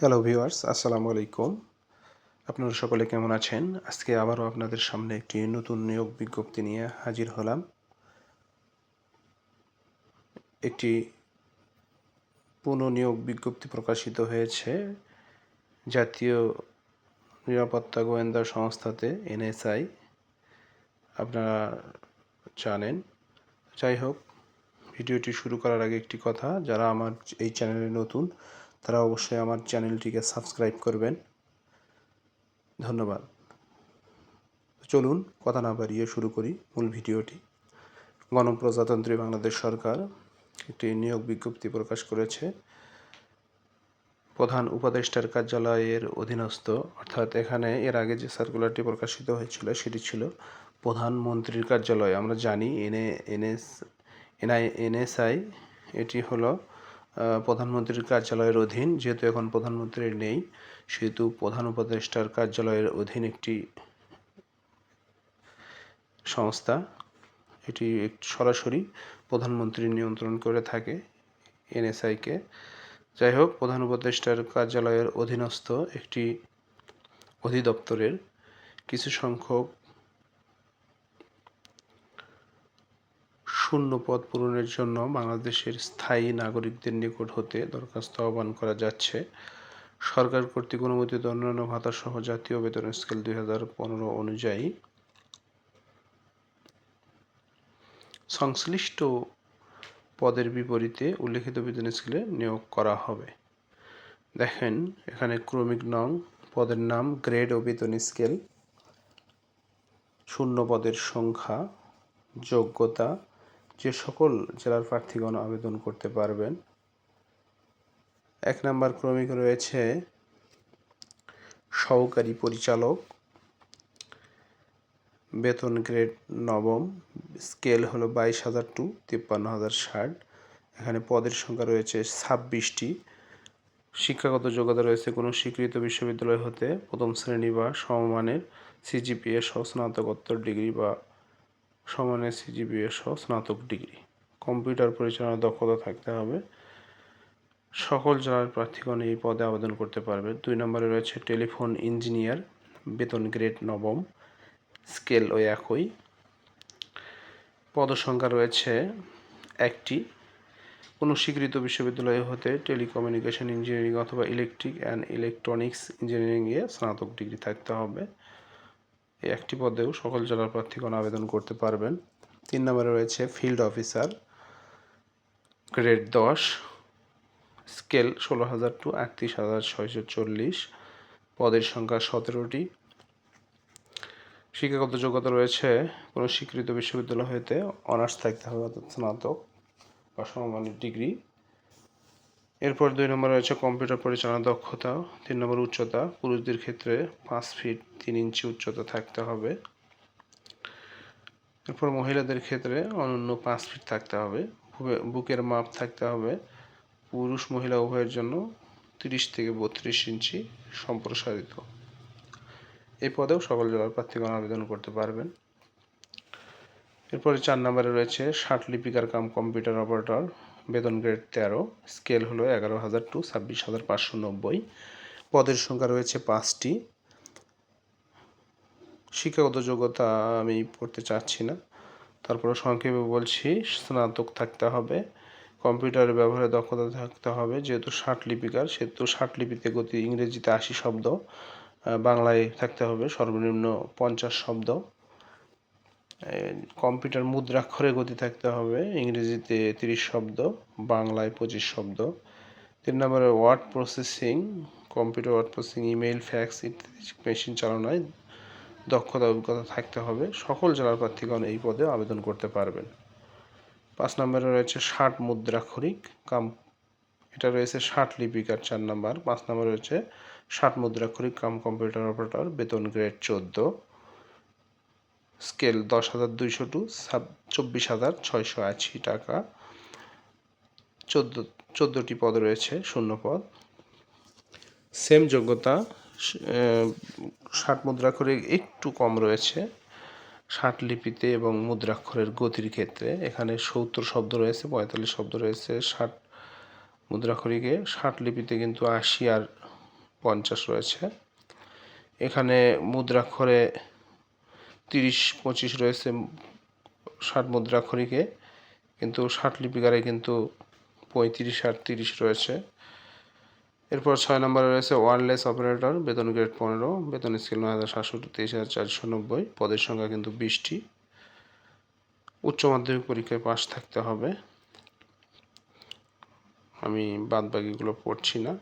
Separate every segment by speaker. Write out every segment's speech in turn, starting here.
Speaker 1: Hello viewers আসসালামু আলাইকুম আপনারা সকলে কেমন আছেন? আজকে আবারও আপনাদের সামনে একটি নতুন নিয়োগ বিজ্ঞপ্তি নিয়ে হাজির হলাম। একটি পুনঃনিয়োগ বিজ্ঞপ্তি প্রকাশিত হয়েছে। জাতীয় নিরাপত্তা গোয়েন্দা সংস্থাতে, এনএসআই। আপনারা জানেন। যাই হোক, ভিডিওটি শুরু করার আগে একটি কথা, যারা আমার এই চ্যানেলে নতুন তারা অবশ্যই আমার চ্যানেলটিকে সাবস্ক্রাইব করবেন। ধন্যবাদ। চলুন কথা না বাড়িয়ে শুরু করি মূল ভিডিওটি। গণপ্রজাতন্ত্রী বাংলাদেশ সরকার একটি নিয়োগ বিজ্ঞপ্তি প্রকাশ করেছে। প্রধান উপদেষ্টার কার্যালয়ের অধীনস্থ, অর্থাৎ এখানে এর আগে যে সার্কুলারটি প্রকাশিত হয়েছিল সেটি ছিল প্রধানমন্ত্রীর কার্যালয়। আমরা জানি এনএ এনএস এনআই এনএসআই এটি হলো প্রধানমন্ত্রীর কার্যালয়ের অধীন, যেহেতু এখন প্রধানমন্ত্রীর নেই, সেহেতু প্রধান উপদেষ্টার কার্যালয়ের অধীন একটি সংস্থা, এটি সরাসরি প্রধানমন্ত্রী নিয়ন্ত্রণ করে থাকে এনএসআইকে। যাই হোক, প্রধান উপদেষ্টার কার্যালয়ের অধীনস্থ একটি অধিদপ্তরের কিছু সংখ্যক শূন্য পদ পূরণের জন্য বাংলাদেশের স্থায়ী নাগরিকদের নিকট হতে দরখাস্ত আহ্বান করা যাচ্ছে। সরকার কর্তৃক অনুমোদিত অন্যান্য ভাতা সহ জাতীয় বেতন স্কেল দুই হাজার পনেরো অনুযায়ী সংশ্লিষ্ট পদের বিপরীতে উল্লেখিত বেতন স্কেলে নিয়োগ করা হবে। দেখেন, এখানে ক্রমিক নং পদের নাম, গ্রেড ও বেতন স্কেল, শূন্য পদের সংখ্যা, যোগ্যতা যে সকল জেলার প্রার্থীগণ আবেদন করতে পারবেন, এক নম্বর ক্রমিক রয়েছে সহকারী পরিচালক, বেতন গ্রেড নবম, স্কেল হলো বাইশ হাজার টু, তিপ্পান্ন হাজার ষাট। এখানে পদের সংখ্যা রয়েছে ছাব্বিশটি। শিক্ষাগত যোগ্যতা রয়েছে কোনো স্বীকৃত বিশ্ববিদ্যালয় হতে প্রথম শ্রেণি বা সমমানের সিজিপিএ সহ স্নাতকোত্তর ডিগ্রি বা সমানের সিজিপিএ সহ স্নাতক ডিগ্রি। কম্পিউটার পরিচালনার দক্ষতা থাকতে হবে। সকল জেলার প্রার্থীগণ এই পদে আবেদন করতে পারবে। দুই নম্বরে রয়েছে টেলিফোন ইঞ্জিনিয়ার, বেতন গ্রেড নবম, স্কেল ও একই। পদসংখ্যা রয়েছে একটি। কোনো স্বীকৃত বিশ্ববিদ্যালয় হতে টেলিকমিউনিকেশন ইঞ্জিনিয়ারিং অথবা ইলেকট্রিক অ্যান্ড ইলেকট্রনিক্স ইঞ্জিনিয়ারিংয়ে স্নাতক ডিগ্রি থাকতে হবে। এই একটি পদেও সকল জেলার প্রার্থীগণ আবেদন করতে পারবেন। তিন নম্বরে রয়েছে ফিল্ড অফিসার, গ্রেড দশ, স্কেল ষোলো হাজার টু আটত্রিশ হাজার ছয়শো চল্লিশ, পদের সংখ্যা সতেরোটি। শিক্ষাগত যোগ্যতা রয়েছে কোনো স্বীকৃত বিশ্ববিদ্যালয় হইতে অনার্স থাকতে হবে অর্থাৎ স্নাতক বা সমমানের ডিগ্রি। এরপর দুই নম্বর রয়েছে কম্পিউটার পরিচালনা দক্ষতা, তিন নম্বর উচ্চতা, পুরুষদের ক্ষেত্রে পাঁচ ফিট তিন ইঞ্চি উচ্চতা থাকতে হবে। এরপর মহিলাদের ক্ষেত্রে অনন্য পাঁচ ফিট থাকতে হবে বুকের মাপ থাকতে হবে। পুরুষ মহিলা উভয়ের জন্য তিরিশ থেকে বত্রিশ ইঞ্চি সম্প্রসারিত। এই পদেও সকল জেলার প্রার্থীগণ আবেদন করতে পারবেন। এরপরে চার নম্বরে রয়েছে ষাট লিপিকার কাম কম্পিউটার অপারেটর বেতন গ্রেড তেরো স্কেল হলো এগারো হাজার টু ছাব্বিশ হাজার পাঁচশো নব্বই। পদের সংখ্যা রয়েছে পাঁচটি। শিক্ষাগত যোগ্যতা আমি পড়তে চাচ্ছি না। তারপরে সংক্ষেপে বলছি, স্নাতক থাকতে হবে। কম্পিউটার ব্যবহারে দক্ষতা থাকতে হবে, যেহেতু ষাট লিপিকার সেহেতু ষাট লিপিতে গতি ইংরেজিতে আশি শব্দ বাংলায় থাকতে হবে, সর্বনিম্ন পঞ্চাশ শব্দ। কম্পিউটার মুদ্রাক্ষরে গতি থাকতে হবে, ইংরেজিতে তিরিশ শব্দ, বাংলায় পঁচিশ শব্দ। তিন নম্বরে word processing computer word processing email fax ইত্যাদি মেশিন চালানোয় দক্ষতা, অভিজ্ঞতা থাকতে হবে। সকল জেলার প্রার্থীগণ এই পদে আবেদন করতে পারবেন। পাঁচ নম্বরে রয়েছে ষাট মুদ্রাক্ষরিক কাম, এটা রয়েছে ষাট লিপিকার চার নম্বর। পাঁচ নম্বরে রয়েছে ষাট মুদ্রাক্ষরিক কাম কম্পিউটার অপারেটর, বেতন গ্রেড চোদ্দ। স্কেল দশ হাজার দুইশো টু চব্বিশ হাজার ছয়শো আশি টাকা। চোদ্দ, চোদ্দোটি পদ রয়েছে, শূন্য পদ। সেম যোগ্যতা ষাট মুদ্রাক্ষরে একটু কম রয়েছে। ষাট লিপিতে এবং মুদ্রাক্ষরের গতির ক্ষেত্রে এখানে সত্তর শব্দ রয়েছে, পঁয়তাল্লিশ শব্দ রয়েছে। ষাট মুদ্রাক্ষরিকে ষাট লিপিতে কিন্তু আশি আর পঞ্চাশ রয়েছে। এখানে মুদ্রাক্ষরে তিরিশ, পঁচিশ রয়েছে ষাট মুদ্রাক্ষরিকে কিন্তু ষাট লিপিকারে কিন্তু পঁয়ত্রিশ আর তিরিশ রয়েছে। এরপর ছয় নম্বরে রয়েছে ওয়ারলেস অপারেটর, বেতন গ্রেড পনেরো, বেতন স্কেল নয় হাজার সাতষট্টি তেইশ হাজার চারশো নব্বই, পদের সংখ্যা কিন্তু বিশটি। উচ্চ মাধ্যমিক পরীক্ষায় পাশ থাকতে হবে। আমি বাদ বাকিগুলো পড়ছি না,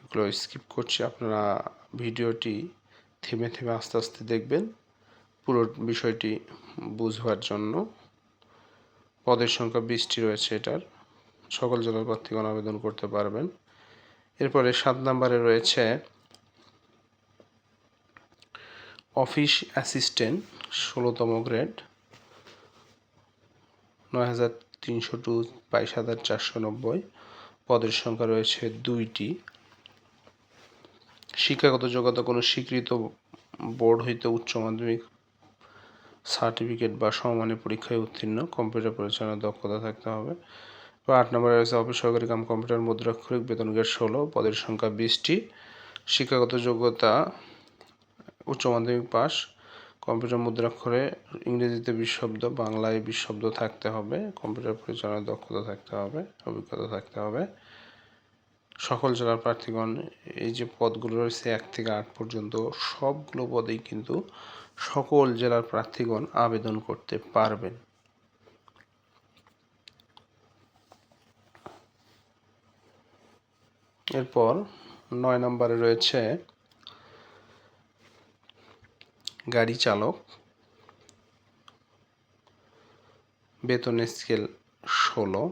Speaker 1: এগুলো স্কিপ করছি। আপনারা ভিডিওটি থেমে থেমে আস্তে আস্তে দেখবেন। পুরো বিষয়টি বুঝবার জন্য পদের সংখ্যা বিশটি রয়েছে এটার। সকল জেলার প্রার্থীগণ আবেদন করতে পারবেন। এরপরে সাত নম্বরে রয়েছে অফিস অ্যাসিস্ট্যান্ট, ষোলোতম গ্রেড, নয় হাজার তিনশো টু, বাইশ হাজার চারশো নব্বই। পদের সংখ্যা রয়েছে দুইটি। শিক্ষাগত যোগ্যতা কোনো স্বীকৃত বোর্ড হইতে উচ্চ মাধ্যমিক সার্টিফিকেট বা সমমানের পরীক্ষায় উত্তীর্ণ, কম্পিউটার পরিচালনার দক্ষতা থাকতে হবে। বা আট নম্বরে রয়েছে অফিস সহকারী কাম কম্পিউটার মুদ্রাক্ষরিক বেতন গ্রেড ষোলো, পদের সংখ্যা বিশটি। শিক্ষাগত যোগ্যতা উচ্চ মাধ্যমিক পাস, কম্পিউটার মুদ্রাক্ষরে ইংরেজিতে বিশব্দ, বাংলায় বিশব্দ থাকতে হবে, কম্পিউটার পরিচালনার দক্ষতা থাকতে হবে, অভিজ্ঞতা থাকতে হবে। সকল জেলার প্রার্থীগণ এই যে পদগুলো রয়েছে, এক থেকে আট পর্যন্ত সবগুলো পদেই কিন্তু সকল জেলার প্রার্থীগণ আবেদন করতে পারবেন। এরপর নয় নম্বরে রয়েছে গাড়ি চালক, বেতন স্কেল ষোলো,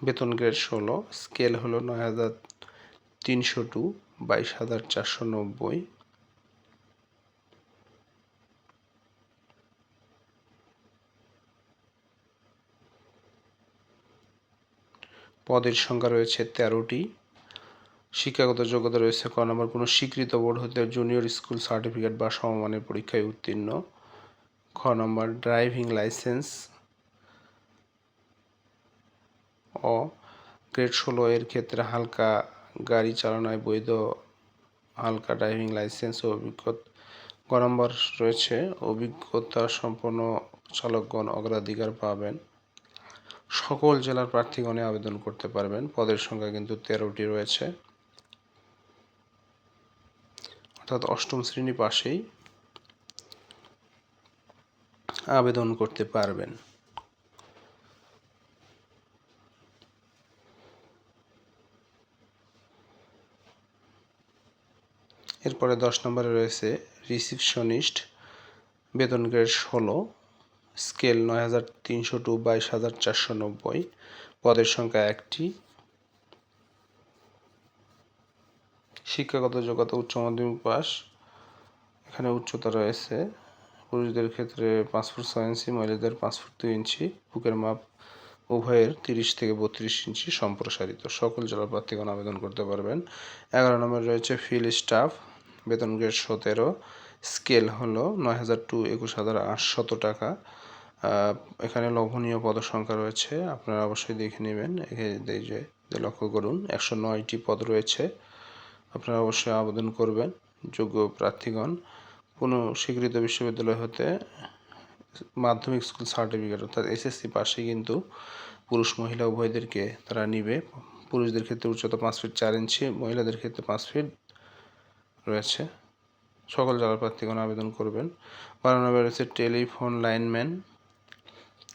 Speaker 1: বেতন গ্রেড ষোলো, স্কেল হলো নয় হাজার তিনশো টু বাইশ হাজার চারশো নব্বই পদের সংখ্যা রয়েছে তেরোটি। শিক্ষাগত যোগ্যতা রয়েছে ক নম্বর, কোনো স্বীকৃত বোর্ড হতে জুনিয়র স্কুল সার্টিফিকেট বা সমমানের পরীক্ষায় উত্তীর্ণ। খ নম্বর ড্রাইভিং লাইসেন্স ও গ্রেড ষোলো এর ক্ষেত্রে হালকা গাড়ি চালানোয় বৈধ হালকা ড্রাইভিং লাইসেন্স ও অভিজ্ঞতা। গ নম্বর রয়েছে, অভিজ্ঞতা সম্পন্ন চালকগণ অগ্রাধিকার পাবেন। সকল জেলার প্রার্থীগণে আবেদন করতে পারবেন। পদের সংখ্যা কিন্তু তেরোটি রয়েছে। অর্থাৎ অষ্টম শ্রেণি পাশেই আবেদন করতে পারবেন। এরপরে দশ নম্বরে রয়েছে রিসিপশনিস্ট, বেতন গ্রেড ষোলো। স্কেল নয় হাজার তিনশো টু বাইশ হাজার চারশো নব্বই। পদের সংখ্যা একটি। শিক্ষাগত যোগ্যতা উচ্চ মাধ্যমিক পাস। এখানে উচ্চতা রয়েছে। পুরুষদের ক্ষেত্রে পাঁচ ফুট ছয় ইঞ্চি, মহিলাদের পাঁচ ফুট দুই ইঞ্চি। বুকের মাপ উভয়ের তিরিশ থেকে বত্রিশ ইঞ্চি সম্প্রসারিত। সকল জেলার প্রার্থীগণ আবেদন করতে পারবেন। এগারো নম্বর রয়েছে ফিল স্টাফ। বেতন গ্রেড সতেরো। স্কেল হলো নয় হাজার টু একুশ হাজার আটশত টাকা। এখানে লোভনীয় পদ সংখ্যা রয়েছে। আপনারা অবশ্যই দেখে নেবেন। এই যে লক্ষ্য করুন, একশো নয়টি পদ রয়েছে। আপনারা অবশ্যই আবেদন করবেন, যোগ্য প্রার্থীগণ। কোনো স্বীকৃত বিশ্ববিদ্যালয় হতে মাধ্যমিক স্কুল সার্টিফিকেট, অর্থাৎ এসএসসি পাশে কিন্তু পুরুষ, মহিলা, উভয়দেরকে তারা নিবে। পুরুষদের ক্ষেত্রে উচ্চতা পাঁচ ফিট চার ইঞ্চি, মহিলাদের ক্ষেত্রে পাঁচ ফিট রয়েছে। সকল জেলার প্রার্থীগণ আবেদন করবেন। বারো নম্বর রয়েছে টেলিফোন লাইনম্যান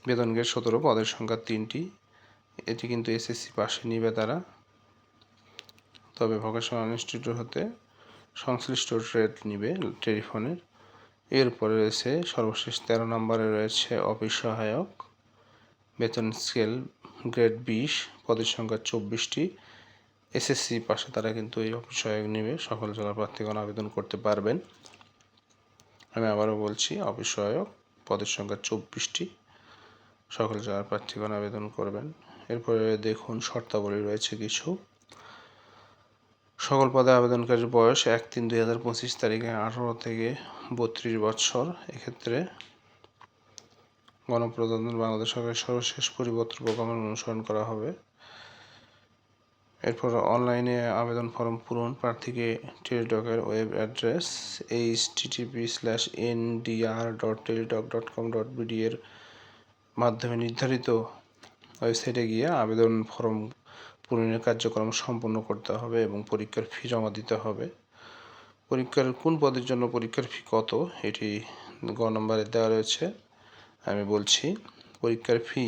Speaker 1: বেতন গেট সতেরো, পদের সংখ্যা তিনটি। এটি কিন্তু এসএসসি পাশে নিবে তারা। তবে ভোকেশনাল ইনস্টিটিউট হতে সংশ্লিষ্ট ট্রেড নিবে টেলিফোনের। এরপরে রয়েছে সর্বশেষ তেরো নম্বরে রয়েছে অফিস সহায়ক। বেতন স্কেল গ্রেড বিশ, পদের সংখ্যা চব্বিশটি। এসএসসি পাশে তারা কিন্তু এই অফিস সহায়ক নেবে। সকল জেলার প্রার্থীগণ আবেদন করতে পারবেন। আমি আবারও বলছি অফিস সহায়ক, পদের সংখ্যা চব্বিশটি। সকল জেলার প্রার্থীগণ আবেদন করবেন। এরপরে দেখুন শর্তাবলী রয়েছে কিছু। সকল পদে আবেদনকারীর বয়স এক তিন দুই হাজার পঁচিশ তারিখে আঠারো থেকে বত্রিশ বছর। এক্ষেত্রে গণপ্রজাতন্ত্র বাংলাদেশ সরকারের সর্বশেষ পরিপত্র প্রোগ্রামের অনুসরণ করা হবে। এরপর অনলাইনে আবেদন ফর্ম পূরণ প্রার্থীকে টেলিটকের web address H TTP slash N DR dot Teletalk dot com dot BD এর মাধ্যমে নির্ধারিত ওয়েবসাইটে গিয়ে আবেদন ফর্ম পূরণের কার্যক্রম সম্পন্ন করতে হবে এবং পরীক্ষার ফি জমা দিতে হবে। পরীক্ষার কোন পদের জন্য পরীক্ষার ফি কত, এটি গ নম্বরে দেওয়া রয়েছে। আমি বলছি, পরীক্ষার ফি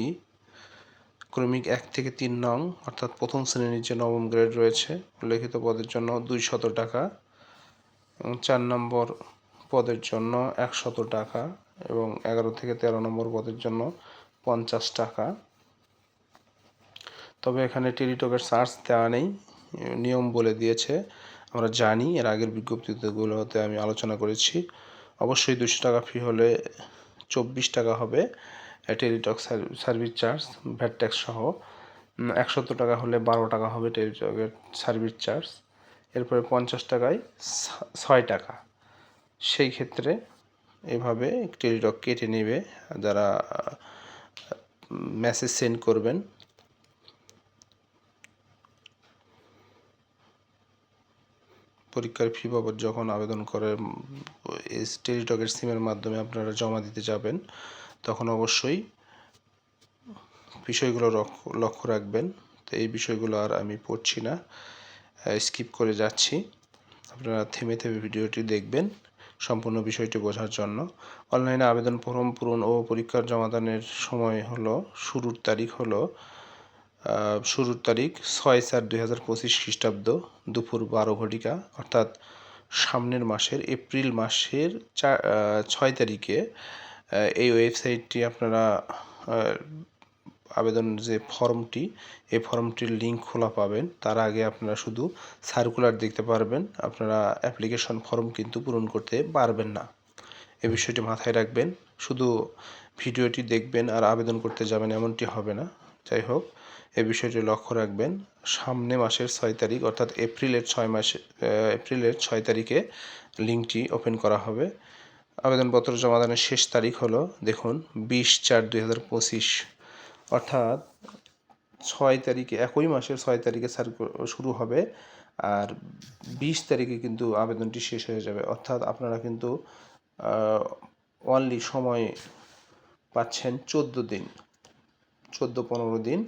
Speaker 1: ক্রমিক এক থেকে তিন নং, অর্থাৎ প্রথম শ্রেণির যে নবম গ্রেড রয়েছে, উল্লেখিত পদের জন্য দুই শত টাকা, এবং চার নম্বর পদের জন্য একশত টাকা, এবং এগারো থেকে তেরো নম্বর পদের জন্য পঞ্চাশ টাকা। তবে এখানে টেলিটকের চার্জ দেওয়া নেই, নিয়ম বলে দিয়েছে, আমরা জানি, এর আগের বিজ্ঞপ্তিগুলোতে আমি আলোচনা করেছি। অবশ্যই দুশো টাকা ফি হলে চব্বিশ টাকা হবে Teletalk service charge, VAT tax সহ। একশত টাকা হলে বারো টাকা হবে টেলিটকের সার্ভিস চার্জ। এরপরে পঞ্চাশ টাকায় ছয় টাকা। সেই ক্ষেত্রে এভাবে টেলিটক কেটে নেবে যারা মেসেজ সেন্ড করবেন। পরীক্ষার ফি বাবদ যখন আবেদন করে টেলিটকের সিমের মাধ্যমে আপনারা জমা দিতে যাবেন, তখন অবশ্যই বিষয়গুলো লক্ষ্য রাখবেন। তো এই বিষয়গুলো আর আমি পড়ছি না স্কিপ করে যাচ্ছি। আপনারা থেমে থেমে ভিডিওটি দেখবেন। সম্পূর্ণ বিষয়টি বোঝার জন্য। অনলাইনে আবেদন ফর্ম পূরণ ও পরীক্ষার জমাদানের সময় হলো, শুরুর তারিখ হলো শুরুর তারিখ ছয় চার দুই হাজার পঁচিশ খ্রিস্টাব্দ দুপুর বারো ঘটিকা, অর্থাৎ সামনের মাসের এপ্রিল মাসের ছয় তারিখে এই ওয়েবসাইটটি আপনারা আবেদন যে ফর্মটি, এই ফর্মটির লিঙ্ক খোলা পাবেন। তার আগে আপনারা শুধু সার্কুলার দেখতে পারবেন। আপনারা অ্যাপ্লিকেশন ফর্ম কিন্তু পূরণ করতে পারবেন না। এ বিষয়টি মাথায় রাখবেন। শুধু ভিডিওটি দেখবেন আর আবেদন করতে যাবেন এমনটি হবে না। যাই হোক এ বিষয়টি লক্ষ্য রাখবেন। সামনে মাসের ছয় তারিখ, অর্থাৎ এপ্রিলের ছয় মাসে এপ্রিলের ছয় তারিখে লিঙ্কটি ওপেন করা হবে। আবেদনপত্র জমাদানের শেষ তারিখ হলো, দেখুন, বিশ চার দুই হাজার পঁচিশ। অর্থাৎ ছয় তারিখে, একই মাসের ছয় তারিখে শুরু হবে আর বিশ তারিখে কিন্তু আবেদনটি শেষ হয়ে যাবে। অর্থাৎ আপনারা কিন্তু অনলি সময় পাচ্ছেন চোদ্দ দিন, চোদ্দ পনেরো দিন।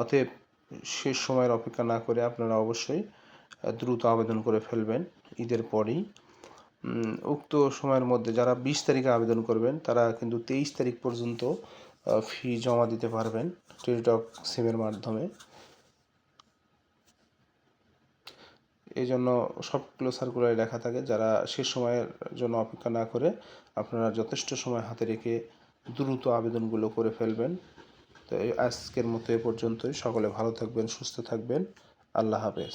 Speaker 1: অতএব শেষ সময়ের অপেক্ষা না করে আপনারা অবশ্যই দ্রুত আবেদন করে ফেলবেন ঈদের পরেই। উক্ত সময়ের মধ্যে যারা বিশ তারিখে আবেদন করবেন, তারা কিন্তু তেইশ তারিখ পর্যন্ত ফি জমা দিতে পারবেন টেলিটক সিমের মাধ্যমে। এই জন্য সবগুলো সার্কুলারে লেখা থাকে, যারা শেষ সময়ের জন্য অপেক্ষা না করে আপনারা যথেষ্ট সময় হাতে রেখে দ্রুত আবেদনগুলো করে ফেলবেন। তো এই আজকের মতো এ পর্যন্তই। সকলে ভালো থাকবেন, সুস্থ থাকবেন। আল্লাহ হাফেজ।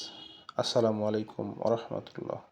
Speaker 1: আসসালামু আলাইকুম ওরহমতুল্লাহ